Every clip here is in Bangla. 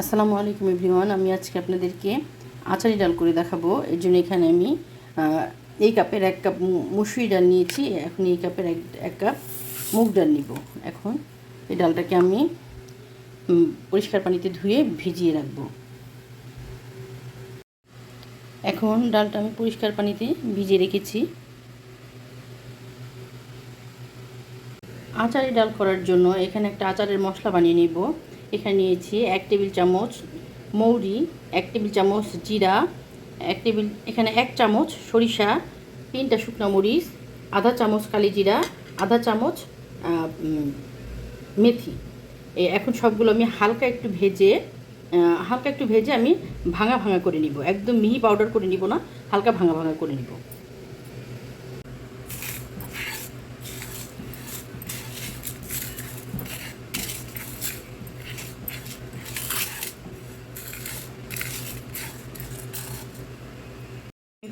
আসসালামু আলাইকুম এভরিওয়ান, আমি আজকে আপনাদেরকে আচারি ডাল করে দেখাবো। এর জন্য এখানে আমি এই কাপের এক কাপ মুসুরি ডাল নিয়েছি। এখন এই কাপের এক এক কাপ মুগ ডাল নিব। এখন এই ডালটাকে আমি পরিষ্কার পানিতে ধুয়ে ভিজিয়ে রাখব। এখন ডালটা আমি পরিষ্কার পানিতে ভিজিয়ে রেখেছি। আচারি ডাল করার জন্য এখানে একটা আচারের মশলা বানিয়ে নেব। এখানে নিয়েছি এক টেবিল চামচ মৌরি, এক টেবিল চামচ জিরা, এক টেবিল, এখানে এক চামচ সরিষা, তিনটা শুকনো মরিচ, আধা চামচ কালি জিরা, আধা চামচ মেথি। এখন সবগুলো আমি হালকা একটু ভেজে হালকা একটু ভেজে আমি ভাঙা ভাঙা করে নিব। একদম মিহি পাউডার করে নিব না, হালকা ভাঙা ভাঙা করে নিব।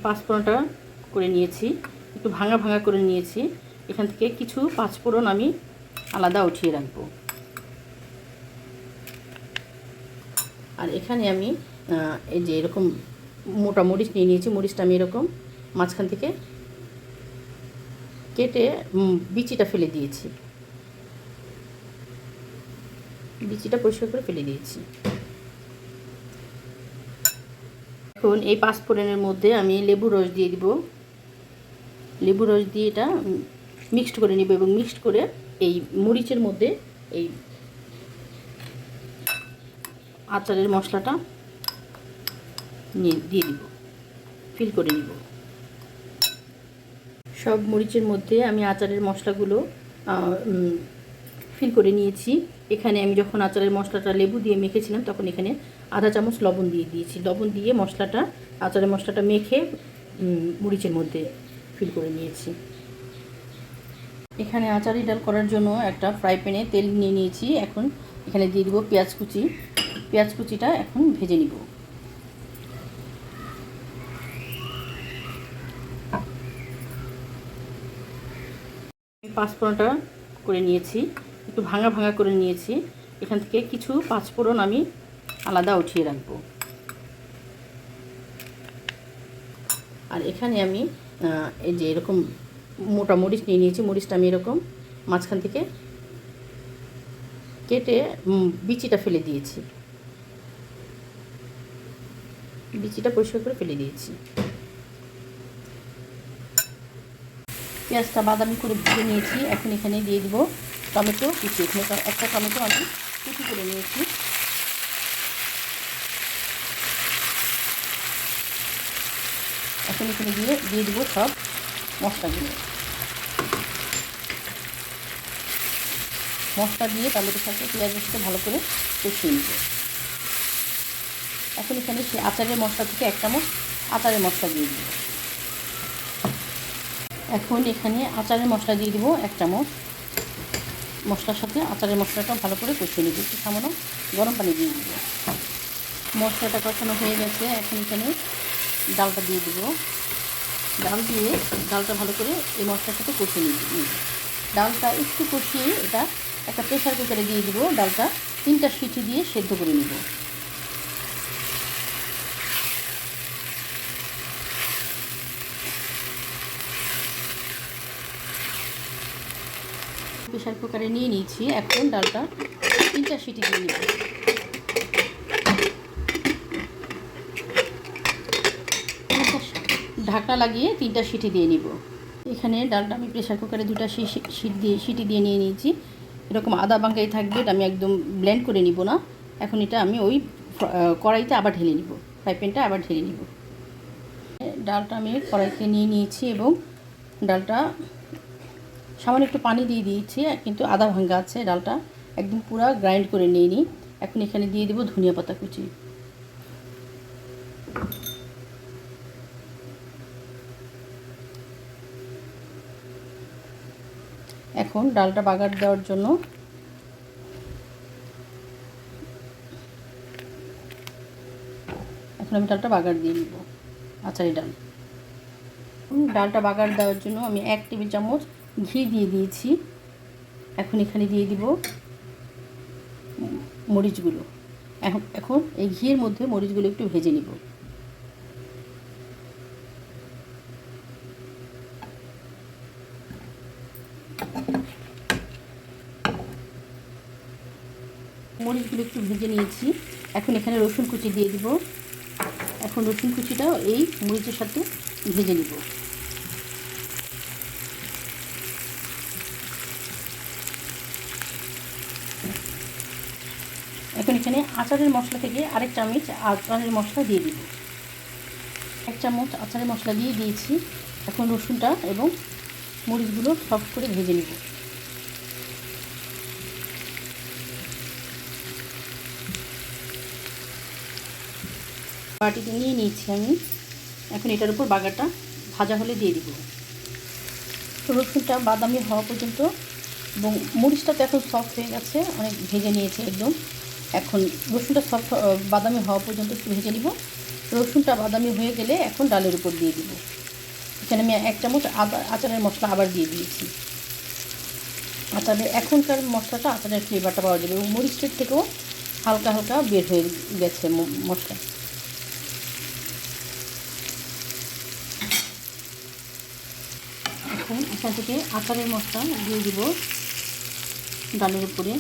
পাঁচফোড়নটা করে নিয়েছি, একটু ভাঙা ভাঙা করে নিয়েছি। এখান থেকে কিছু পাঁচফোড়ন আমি আলাদা উঠিয়ে রাখব। আর এখানে আমি এই যে এরকম মোটা মরিচ নিয়ে নিয়েছি, মরিচটা আমি এরকম মাঝখান থেকে কেটে বিচিটা ফেলে দিয়েছি। বিচিটা পরিষ্কার করে ফেলে দিয়েছি। এখন এই পাঁচফোড়নের মধ্যে আমি লেবু রস দিয়ে দিব। লেবু রস দিয়ে এটা মিক্সড করে নিব এবং মিক্সড করে এই মরিচের মধ্যে এই আচারের মশলাটা নিয়ে দিয়ে দিব ফিল করে নিব। সব মরিচের মধ্যে আমি আচারের মশলাগুলো ফিল করে নিয়েছি। এখানে আমি যখন আচারের মশলাটা লেবু দিয়ে মেখেছিলাম, তখন এখানে আধা চামচ লবণ দিয়ে দিয়েছি। লবণ দিয়ে মশলাটা, আচারের মশলাটা মেখে মরিচের মধ্যে ফিল করে নিয়েছি। এখানে আচারি ডাল করার জন্য একটা ফ্রাই প্যানে তেল নিয়ে নিয়েছি। এখন এখানে দিয়ে দিব পেঁয়াজ কুচি। পেঁয়াজ কুচিটা এখন ভেজে নিব। পাঁচফোড়নটা করে নিয়েছি। একটু ভাঙা ভাঙা করে নিয়েছি। এখান থেকে কিছু পাঁচফোড়ন আমি আলাদা উঠিয়ে রাখব। আর এখানে আমি এই যে এরকম মোটা মরিচ নিয়ে নিয়েছি, মরিচটা আমি এরকম মাঝখান থেকে কেটে বিচিটা ফেলে দিয়েছি। বিচিটা পরিষ্কার করে ফেলে দিয়েছি। পেঁয়াজটা বাদামি করে ভেজে নিয়েছি, এখন এখানে দিয়ে দিব টমেটো কুচি এখানে একটা টমেটো আমি কুচি করে নিয়েছি। এখন এখানে দিয়ে দিয়ে দিব সব মশলাগুলো। মশলা দিয়ে টমেটোর সাথে পেঁয়াজের সাথে ভালো করে কষিয়ে নিব। এখন এখানে সে আচারের মশলা থেকে এক চামচ আচারের মশলা দিয়ে দিব। এখন এখানে আচারের মশলা দিয়ে দিব এক চামচ। মশলার সাথে আচারের মশলাটা ভালো করে কষিয়ে নেব। একটু সামান্য গরম পানি দিয়ে দিব। মশলাটা কষানো হয়ে গেছে। এখন এখানে ডালটা দিয়ে দিব। ডাল দিয়ে ডালটা ভালো করে এই মশলার সাথে কষিয়ে নিব। ডালটা একটু কষিয়ে এটা একটা প্রেশার কুকারে দিয়ে দিব। ডালটা তিনটা সিটি দিয়ে সেদ্ধ করে নিব। প্রেশার কুকারে নিয়ে নিয়েছি এখন ডালটা। তিনটা সিটি দিয়ে নিব। ঢাকনা লাগিয়ে তিনটা সিটি দিয়ে নিব। এখানে ডালটা আমি প্রেশার কুকারে দুটা সিট দিয়ে সিটি দিয়ে নিয়ে নিয়েছি। এরকম আদা বাঙ্কাই থাকবে, এটা আমি একদম ব্লেন্ড করে নিব না। এখন এটা আমি ওই কড়াইতে আবার ঢেলে নিব। ফ্রাই প্যানটা আবার ঢেলে নিব। ডালটা আমি কড়াইতে নিয়ে নিয়েছি এবং ডালটা সামান্য একটু পানি দিয়ে দিয়েছি কিন্তু আদা ভাঙ্গা আছে ডালটা। একদম পুরো গ্রাইন্ড করে নিয়ে নিই। এখন এখানে দিয়ে দেবো ধনিয়া পাতা কুচি। এখন ডালটা বাগার দেওয়ার জন্য এখন আমি ডালটা বাগার দিয়ে নিব, আচারি ডাল। ডালটা বাগার দেওয়ার জন্য আমি এক টেবিল চামচ ঘি দিয়ে দিয়েছি। এখন এখানে দিয়ে দিব মরিচগুলো। এখন এখন এই ঘিয়ের মধ্যে মরিচগুলো একটু ভেজে নিব। মরিচগুলো একটু ভেজে নিয়েছি। এখন এখানে রসুন কুচি দিয়ে দিব। এখন রসুন কুচিটাও এই মরিচের সাথে ভেজে নিব। এখন আচারের মশলা থেকে আরেক চামচ আচারের মশলা দিয়ে দিব। এক চামচ আচারের মশলা দিয়ে দিয়েছি। এখন রসুনটা এবং মরিচগুলো সফট করে ভেজে নিব। বাটিতে নিয়ে নিয়েছি আমি। এখন এটার উপর বাগারটা ভাজা হলে দিয়ে দিব। রসুনটা বাদামি হওয়া পর্যন্ত এবং মরিচটা তো এখন সফট হয়ে গেছে, অনেক ভেজে নিয়েছে একদম। এখন রসুনটা সফট বাদামি হওয়া পর্যন্ত একটু ভেজে নিব। রসুনটা বাদামি হয়ে গেলে এখন ডালের উপর দিয়ে দিব। এখানে আমি এক চামচ আদা, আচারের মশলা আবার দিয়ে দিয়েছি। আচারের এখনকার মশলাটা আচারের ফ্লেভারটা পাওয়া যাবে এবং মরিচের থেকেও হালকা হালকা বের হয়ে গেছে মশলা। এখন এখান থেকে আচারের মশলা দিয়ে দিব ডালের উপরে।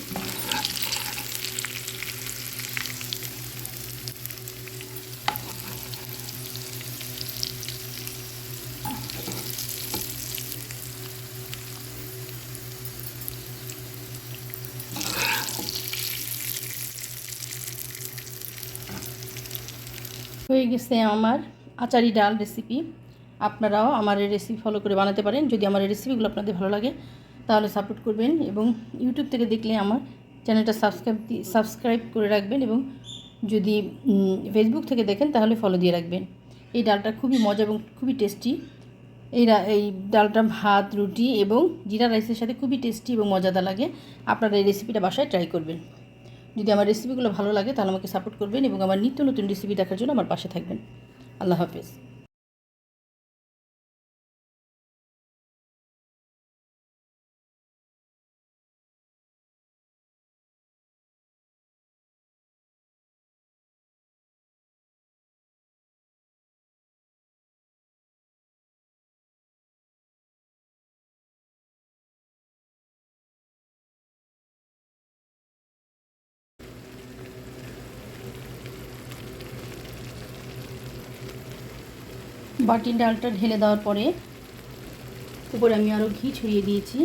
হয়ে গেছে আমার আচারি ডাল রেসিপি আপনারাও আমার এই রেসিপি ফলো করে বানাতে পারেন। যদি আমার এই রেসিপিগুলো আপনাদের ভালো লাগে, তাহলে সাপোর্ট করবেন এবং ইউটিউব থেকে দেখলে আমার চ্যানেলটা সাবস্ক্রাইব সাবস্ক্রাইব করে রাখবেন এবং যদি ফেসবুক থেকে দেখেন, তাহলে ফলো দিয়ে রাখবেন। এই ডালটা খুবই মজা এবং খুবই টেস্টি এই এই ডালটা ভাত, রুটি এবং জিরা রাইসের সাথে খুবই টেস্টি এবং মজাদার লাগে। আপনারা এই রেসিপিটা বাসায় ট্রাই করবেন। যদি আমার রেসিপিগুলো ভালো লাগে তাহলে আমাকে সাপোর্ট করবেন এবং আমার নিত্য নতুন রেসিপি দেখার জন্য আমার পাশে থাকবেন। আল্লাহ হাফেজ। বাটির ডালটা ঢেলে দেওয়ার পরে উপরে আমি আরও ঘি ছড়িয়ে দিয়েছি।